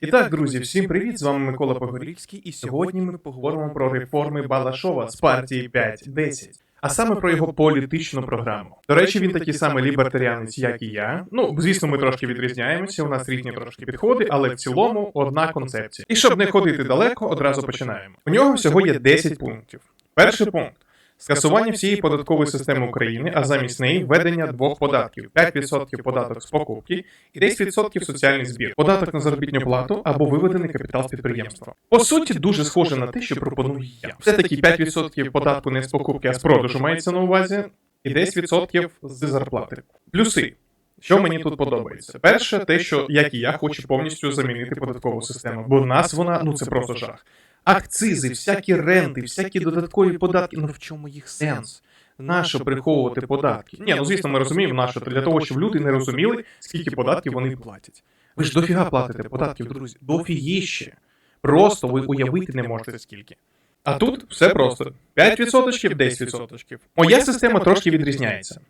І так, друзі, всім привіт! З вами Микола Погорільський, і сьогодні ми поговоримо про реформи Балашова з партії 5-10, а саме про його політичну програму. До речі, він такий самий лібертаріанець, як і я. Ну, звісно, ми трошки відрізняємося, у нас різні трошки підходи, але в цілому одна концепція. І щоб не ходити далеко, одразу починаємо. У нього всього є 10 пунктів. Перший пункт. Скасування всієї податкової системи України, а замість неї введення двох податків: 5% податок з покупки і 10% соціальний збір, податок на заробітну плату або виведений капітал з підприємства. По суті, дуже схоже на те, що пропоную я. Все таки 5% податку не з покупки, а з продажу мається на увазі, і 10% з зарплати. Плюси. Що мені тут подобається? Перше, те, що як і я хочу повністю замінити податкову систему, бо в нас вона ну це просто жах. Акцизи, всякі ренти, всякі додаткові податки. Ну в чому їх сенс? Нащо приховувати податки? Ні, ну звісно, ми розуміємо, нащо для того, щоб люди не розуміли, скільки податків вони платять. Ви ж дофіга платите податків, друзі, дофігіще. Просто ви уявити не можете скільки. А тут все просто: 5%, 10%. Моя система трошки відрізняється.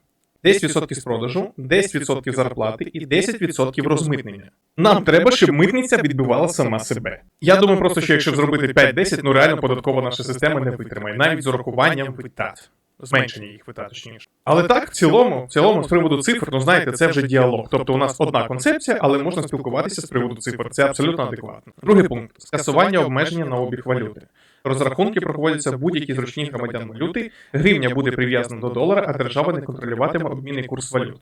10% з продажу, 10% зарплати і 10% розмитнення. Нам треба, щоб митниця відбивала сама себе. Я думаю, просто що якщо зробити 5-10, ну реально податкова наша система не витримає, навіть з урахуванням витрат. Зменшення їх витрат, точніше. Але так, в цілому, в цілому, з приводу цифр, ну знаєте, це вже діалог. Тобто у нас одна концепція, але можна спілкуватися з приводу цифр. Це абсолютно адекватно. Другий пункт скасування обмеження на обіг валюти. Розрахунки проводяться будь-якій зручній громадян валюти, гривня буде прив'язана до долара, а держава не контролюватиме обмінний курс валют.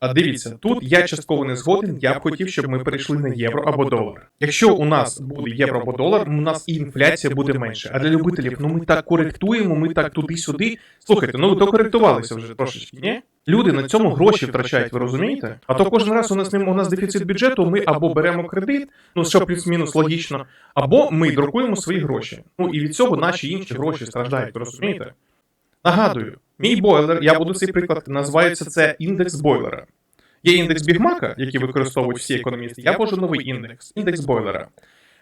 А дивіться, тут я частково не згоден, я б хотів, щоб ми перейшли на євро або долар. Якщо у нас буде євро або долар, у нас і інфляція буде менше. А для любителів, ну ми так коректуємо, ми так туди-сюди. Слухайте, ну ви докоректувалися вже трошечки, ні? Люди на цьому гроші втрачають, ви розумієте? А то кожен раз у нас у нас дефіцит бюджету, ми або беремо кредит, ну що плюс-мінус логічно, або ми друкуємо свої гроші. Ну і від цього наші інші гроші страждають, ви розумієте? Нагадую, мій бойлер, я буду цей приклад, називається це індекс бойлера. Є індекс Бігмака, який використовують всі економісти. Я ввожу новий індекс, індекс бойлера.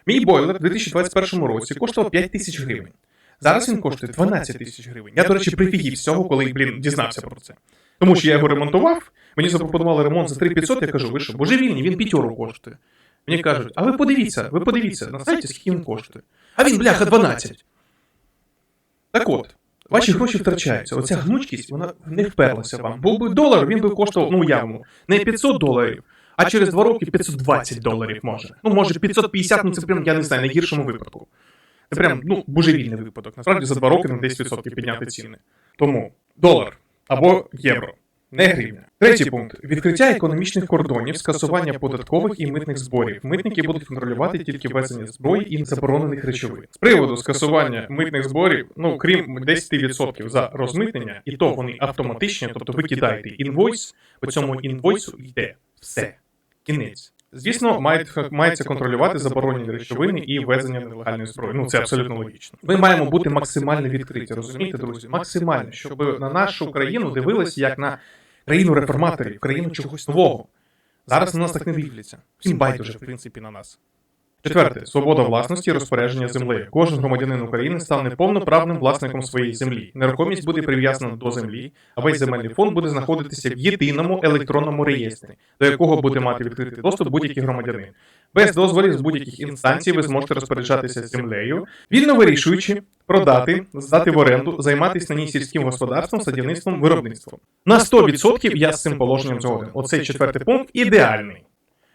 Мій бойлер у 2021 році коштував 5 тисяч гривень. Зараз він коштує 12 тисяч гривень. Я, до речі, прифігів з цього, коли, блін, дізнався про це. Тому що я його ремонтував, мені запропонували ремонт за 3500, я кажу, ви що, божевільні, він п'ятеру коштує. Мені кажуть, а ви подивіться, ви подивіться на сайті, скільки він коштує. А він, бляха, 12. Так от, ваші гроші втрачаються. Оця гнучкість, вона не вперлася вам. Був би долар, він би коштував, ну явно, не 500 доларів, а через 2 роки 520 доларів може. Ну, може, 550, ну це прям, я не знаю, на гіршому випадку. Це прям, ну, божевільний випадок. Насправді за 2 роки на 10% підняти ціни. Тому долар або євро. Не гривня. Третій пункт: відкриття економічних кордонів, скасування податкових і митних зборів. Митники будуть контролювати тільки ввезення зброї і заборонених речовин. З приводу скасування митних зборів, ну крім 10% за розмитнення, і то вони автоматичні, тобто ви кидаєте інвойс, по цьому інвойсу йде все. Кінець. Звісно, мають, мається контролювати заборонені речовини і ввезення нелегальної зброї. Ну це абсолютно логічно. Ми маємо бути максимально відкриті, розумієте, друзі? Максимально, щоб на нашу країну дивилися як на країну реформаторів, країну чогось нового. Зараз на нас так не дивляться. Всім байдуже, в принципі, на нас. Четверте свобода власності і розпорядження землею. Кожен громадянин України стане повноправним власником своєї землі. Нерухомість буде прив'язана до землі, а весь земельний фонд буде знаходитися в єдиному електронному реєстрі, до якого буде мати відкритий доступ будь-який громадянин. Без дозволів з будь-яких інстанцій ви зможете розпоряджатися землею, вільно вирішуючи, продати, здати в оренду, займатися на ній сільським господарством, садівництвом, виробництвом. На 100% я з цим положенням згоден. Оцей четвертий пункт ідеальний.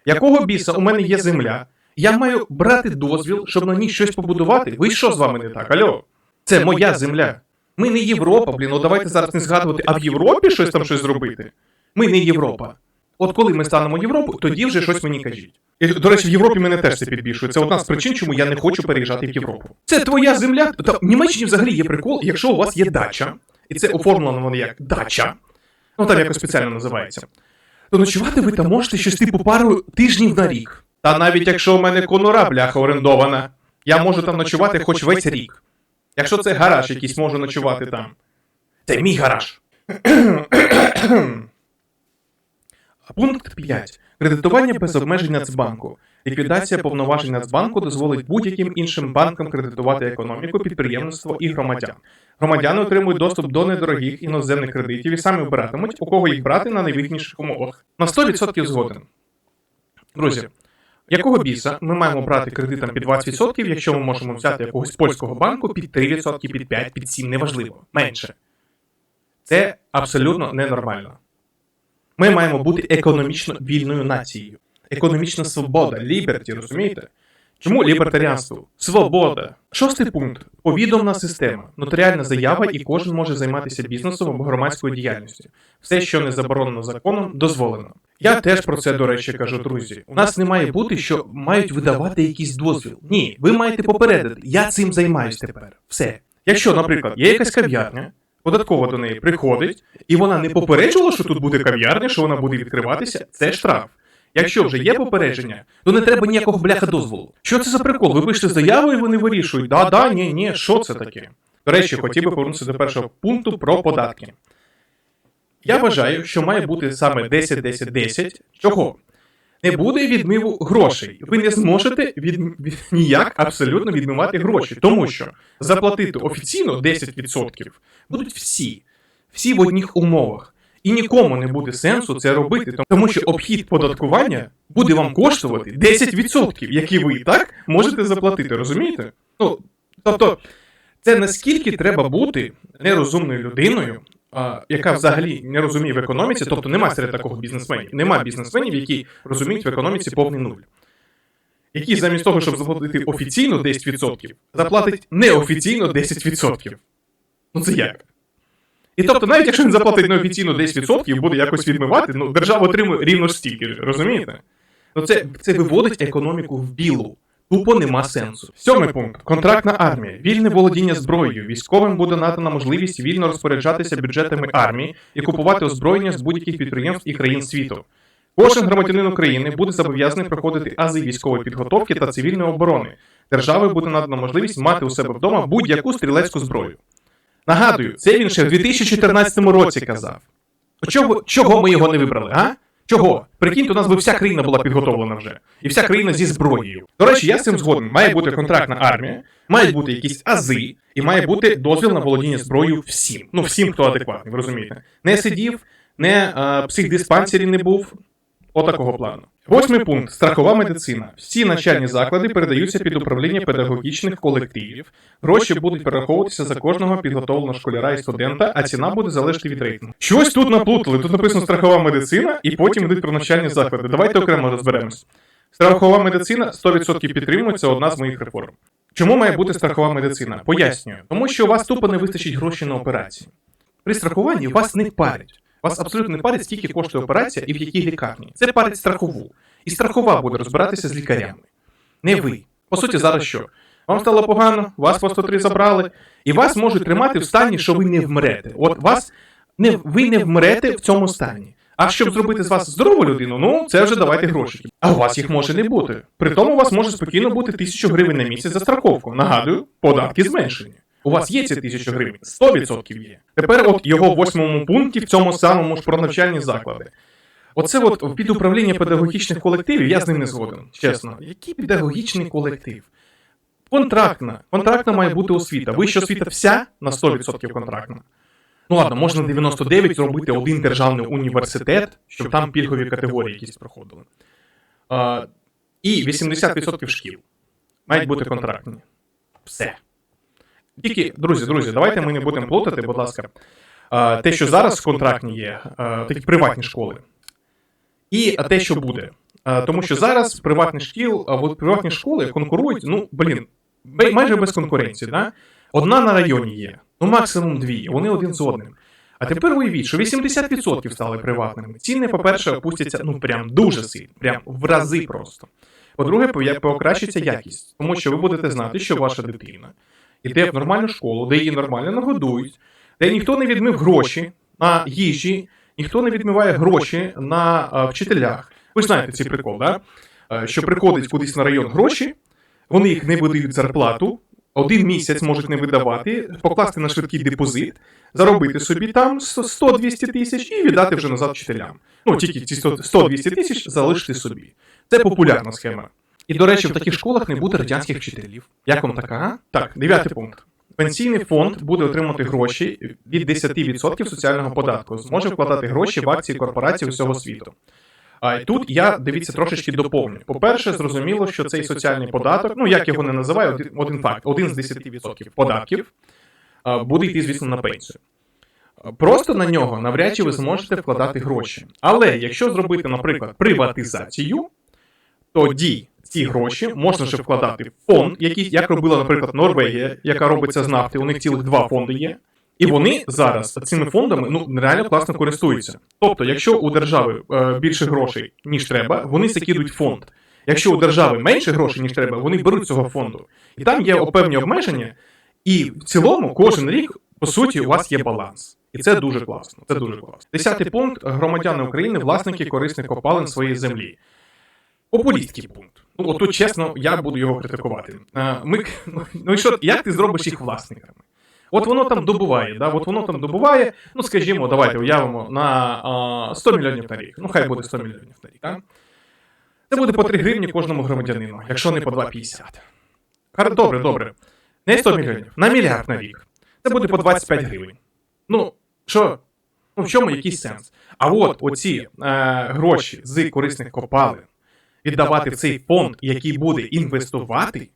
Якого біса у мене є земля? Я маю брати дозвіл, щоб на ній щось побудувати. Ви що з вами не так? Альо? Це моя земля. Ми не Європа, блін. Ну давайте зараз не згадувати, а в Європі щось там щось зробити. Ми не Європа. От коли ми станемо Європою, тоді вже щось мені кажіть. І, до речі, в Європі мене теж це підбільшує. Це одна з причин, чому я не хочу переїжджати в Європу. Це твоя земля. Та в Німеччині взагалі є прикол, якщо у вас є дача, і це оформлено воно як дача, ну там якось спеціально називається, то ночувати ви там можете щось типу пару тижнів на рік. Та навіть якщо у мене конура, бляха, орендована, я можу там ночувати хоч весь рік. Якщо це гараж якийсь, можу ночувати там. Це мій гараж. Пункт 5. Кредитування без обмежень Нацбанку. Ліквідація повноважень Нацбанку дозволить будь-яким іншим банкам кредитувати економіку, підприємництво і громадян. Громадяни отримують доступ до недорогих іноземних кредитів і самі обиратимуть, у кого їх брати на найвигідніших умовах. На 100% згоден. Друзі, Якого біса ми маємо брати кредитом під 20%, якщо ми можемо взяти якогось польського банку під 3%, під 5%, під 7%, неважливо, менше. Це абсолютно ненормально. Ми маємо бути економічно вільною нацією. Економічна свобода, ліберті, розумієте? Чому лібертаріанство? Свобода. Шостий пункт. Повідомна система. Нотаріальна заява, і кожен може займатися бізнесом або громадською діяльністю. Все, що не заборонено законом, дозволено. Я теж про це, до речі, кажу, друзі. У нас не має бути, що мають видавати якийсь дозвіл. Ні, ви маєте попередити. Я цим займаюсь тепер. Все. Якщо, наприклад, є якась кав'ярня, податкова до неї приходить, і вона не попереджувала, що тут буде кав'ярня, що вона буде відкриватися, це штраф. Якщо вже є попередження, то не треба ніякого бляха дозволу. Що це за прикол? Ви пишете заяву і вони вирішують. Да, да, ні, ні, що це таке? До речі, хотів би повернутися до першого пункту про податки. Я вважаю, що має бути саме 10-10-10. Чого? Не буде відмиву грошей. Ви не зможете від... ніяк абсолютно відмивати гроші, тому що заплатити офіційно 10% будуть всі, всі в одних умовах. І нікому не буде сенсу це робити, тому що обхід податкування буде вам коштувати 10%, які ви і так можете заплатити, розумієте? Ну, тобто, це наскільки треба бути нерозумною людиною, яка взагалі не розуміє в економіці, тобто немає серед такого бізнесменів. Нема бізнесменів, які розуміють в економіці повний нуль. Які замість того, щоб заплатити офіційно 10%, заплатить неофіційно 10%. Ну це як? І тобто, навіть якщо він заплатить неофіційно 10% буде якось відмивати, ну держава отримує рівно ж стільки, розумієте? Ну це, це виводить економіку в білу. Тупо нема сенсу. Сьомий пункт: контрактна армія, вільне володіння зброєю. Військовим буде надана можливість вільно розпоряджатися бюджетами армії і купувати озброєння з будь-яких підприємств і країн світу. Кожен громадянин України буде зобов'язаний проходити ази військової підготовки та цивільної оборони. Держави буде надана можливість мати у себе вдома будь-яку стрілецьку зброю. Нагадую, це він ще в 2014 році казав. Чого, чого ми його не вибрали, а? Чого? Прикиньте, у нас би вся країна була підготовлена вже. І вся країна зі зброєю. До речі, я з цим згоден. Має бути контрактна армія, мають бути якісь ази, і має бути дозвіл на володіння зброєю всім. Ну, всім, хто адекватний, ви розумієте. Не сидів, не а, психдиспансері не був. Отакого плану. Восьмий пункт страхова медицина. Всі навчальні заклади передаються під управління педагогічних колективів. Гроші будуть перераховуватися за кожного підготовленого школяра і студента, а ціна буде залежати від рейтингу. Щось тут наплутали. Тут написано страхова медицина, і потім йдуть про навчальні заклади. Давайте окремо розберемось. Страхова медицина 100% підтримується одна з моїх реформ. Чому має бути страхова медицина? Пояснюю, тому що у вас тупо не вистачить грошей на операції. При страхуванні вас не парять. Вас абсолютно не парить, скільки коштує операція і в якій лікарні. Це парить страхову. І страхова буде розбиратися з лікарями. Не ви. По суті, зараз що? Вам стало погано, вас по 103 забрали, і вас можуть тримати в стані, що ви не вмрете. От вас не, ви не вмрете в цьому стані. А щоб зробити з вас здорову людину, ну це вже давайте гроші. А у вас їх може не бути. При тому у вас може спокійно бути тисячу гривень на місяць за страховку. Нагадую, податки зменшені. У вас є ці тисячу гривень, 100% є. Тепер, от його в восьмому пункті, в цьому самому ж про навчальні заклади. Оце от під управління педагогічних колективів, я з ним не згоден. Чесно, який педагогічний колектив? Контрактна. Контрактна має бути освіта. Вища освіта вся на 100% контрактна. Ну ладно, можна 99 зробити один державний університет, щоб там пільгові категорії якісь проходили. А, і 80% шкіл мають бути контрактні. Все. Тільки, друзі, друзі, давайте ми не будемо плутати, будь ласка, те, що зараз контрактні є, такі приватні школи, і те, що буде. Тому що зараз приватні шкіл, приватні школи конкурують, ну, блін, майже без конкуренції. Да? Одна на районі є, ну максимум дві, вони один з одним. А тепер уявіть, що 80% стали приватними. Ціни, по-перше, опустяться ну прям дуже сильно, прям в рази просто. По-друге, покращиться якість, тому що ви будете знати, що ваша дитина іде в нормальну школу, де її нормально нагодують, де ніхто не відмив гроші на їжі, ніхто не відмиває гроші на вчителях. Ви ж знаєте цей прикол, да? Що приходить кудись на район гроші, вони їх не видають зарплату, один місяць можуть не видавати, покласти на швидкий депозит, заробити собі там 100-200 тисяч і віддати вже назад вчителям. Ну, тільки ці 100-200 тисяч залишити собі. Це популярна схема. І, до речі, в таких школах не буде радянських вчителів. Як вам така? а? Так, дев'ятий пункт. Пенсійний фонд буде отримати гроші від 10% соціального податку, зможе вкладати гроші в акції корпорацій усього світу. А і тут я дивіться трошечки доповню. По-перше, зрозуміло, що цей соціальний податок, ну як його не називають, один, один факт: один з 10% податків буде йти, звісно, на пенсію. Просто на нього навряд чи ви зможете вкладати гроші. Але якщо зробити, наприклад, приватизацію, тоді ці гроші можна ще вкладати в фонд, який, як робила, наприклад, Норвегія, яка робиться з нафти. У них цілих два фонди є. І вони зараз цими фондами ну реально класно користуються. Тобто, якщо у держави е, більше грошей, ніж треба, вони закидують фонд. Якщо у держави менше грошей, ніж треба, вони беруть цього фонду. І там є певні обмеження, і в цілому кожен рік, по суті, у вас є баланс. І це дуже класно. Це дуже класно. Десятий пункт: громадяни України, власники корисних копалин своєї землі. Популістський пункт. Ну, от тут чесно, я буду його критикувати. Е, Ми, ну і що, як ти зробиш їх власниками? От воно там добуває, да? от воно там добуває, ну скажімо, давайте уявимо на 100 мільйонів на рік. Ну, хай буде 100 мільйонів на рік. Так? Це буде по 3 гривні кожному громадянину, якщо не по 2,50. Хар- Добре, добре. Не 100 мільйонів, на мільярд на рік. Це буде по 25 гривень. Ну, що? Ну, в чому якийсь сенс? А от оці е, гроші з корисних копалин віддавати в цей фонд, який буде інвестувати,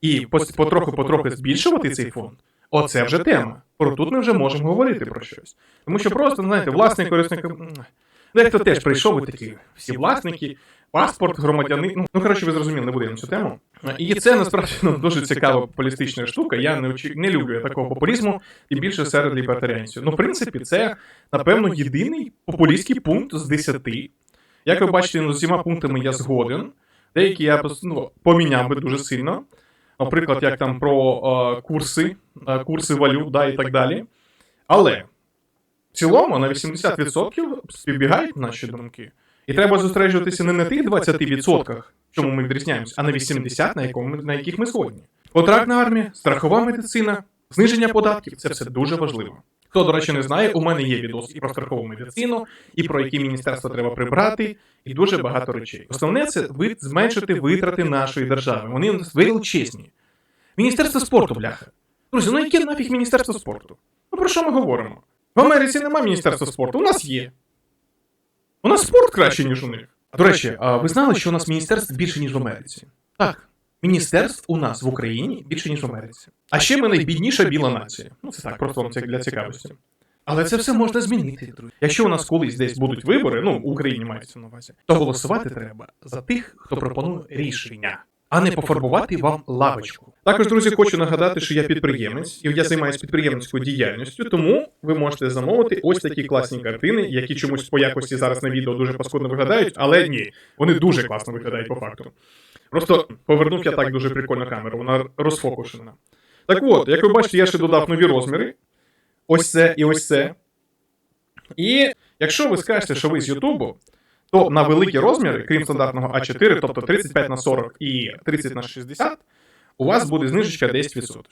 і потроху-потроху збільшувати цей фонд. Оце вже тема. Про тут ми вже можемо говорити про щось. Тому що просто, знаєте, власний корисник. м, Ну, як то теж прийшов і такі всі власники, паспорт, громадянин. Ну, ну, коротше, ви зрозуміли, не будемо цю тему. І це насправді ну, дуже цікава політична штука. Я не, очі... не люблю такого популізму, тим більше серед лібертаріанців. Ну, в принципі, це, напевно, єдиний популістський пункт з 10. Як ви бачите, ну, з усіма пунктами я згоден. Деякі я ну, поміняв би дуже сильно. Наприклад, як там про е, курси, е, курси валют да, і так далі. Але в цілому на 80% співбігають наші думки. І треба зосереджуватися не на тих 20%, в чому ми відрізняємося, а на 80%, на, якому, на яких ми згодні. Контрактна армія, страхова медицина, зниження податків це все дуже важливо. Хто, до речі, не знає, у мене є відос і про страхову медицину, і про які міністерства треба прибрати, і дуже багато речей. Основне це зменшити витрати нашої держави. Вони величезні. Міністерство спорту, бляха. Друзі, ну яке нафіг міністерство спорту? Ну про що ми говоримо? В Америці немає міністерства спорту, у нас є. У нас спорт краще, ніж у них. До речі, а ви знали, що у нас міністерств більше, ніж в Америці? Так. Міністерств у нас в Україні більше, ніж в Америці. А ще ми найбідніша біла нація. Ну, це так, просто вам це для цікавості. Але це все можна змінити, друзі. Якщо у нас колись десь будуть вибори, ну в Україні мається на увазі, то голосувати треба за тих, хто пропонує рішення, а не пофарбувати вам лавочку. Також, друзі, хочу нагадати, що я підприємець, і я займаюся підприємницькою діяльністю, тому ви можете замовити ось такі класні картини, які чомусь по якості зараз на відео дуже паскудно виглядають, але ні, вони дуже класно виглядають по факту. Просто повернув я так дуже прикольно камеру, вона розфокушена. Так от, як ви бачите, я ще додав нові розміри. Ось це і ось це. І якщо ви скажете, що ви з Ютубу, то на великі розміри, крім стандартного А4, тобто 35 на 40 і 30 на 60, у вас буде знижечка 10%.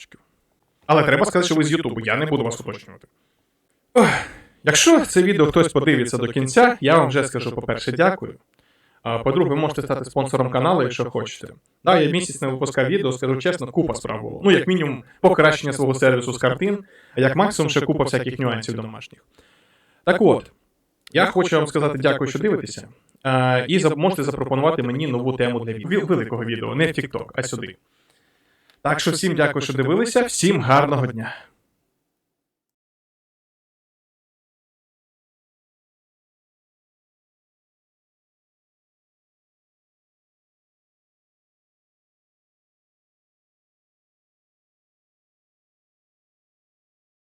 Але треба сказати, що ви з Ютубу, я не буду вас уточнювати. Ох, Якщо це відео хтось подивиться до кінця, я вам вже скажу, по-перше, дякую. По-друге, ви можете стати спонсором каналу, якщо хочете. Да, я місяць не випускав відео, скажу чесно, купа справ було. Ну, як мінімум, покращення свого сервісу з картин, а як максимум ще купа всяких нюансів домашніх. Так от, я хочу вам сказати дякую, що дивитеся. І можете запропонувати мені нову тему для відео. великого відео, не в TikTok, а сюди. Так що всім дякую, що дивилися, всім гарного дня.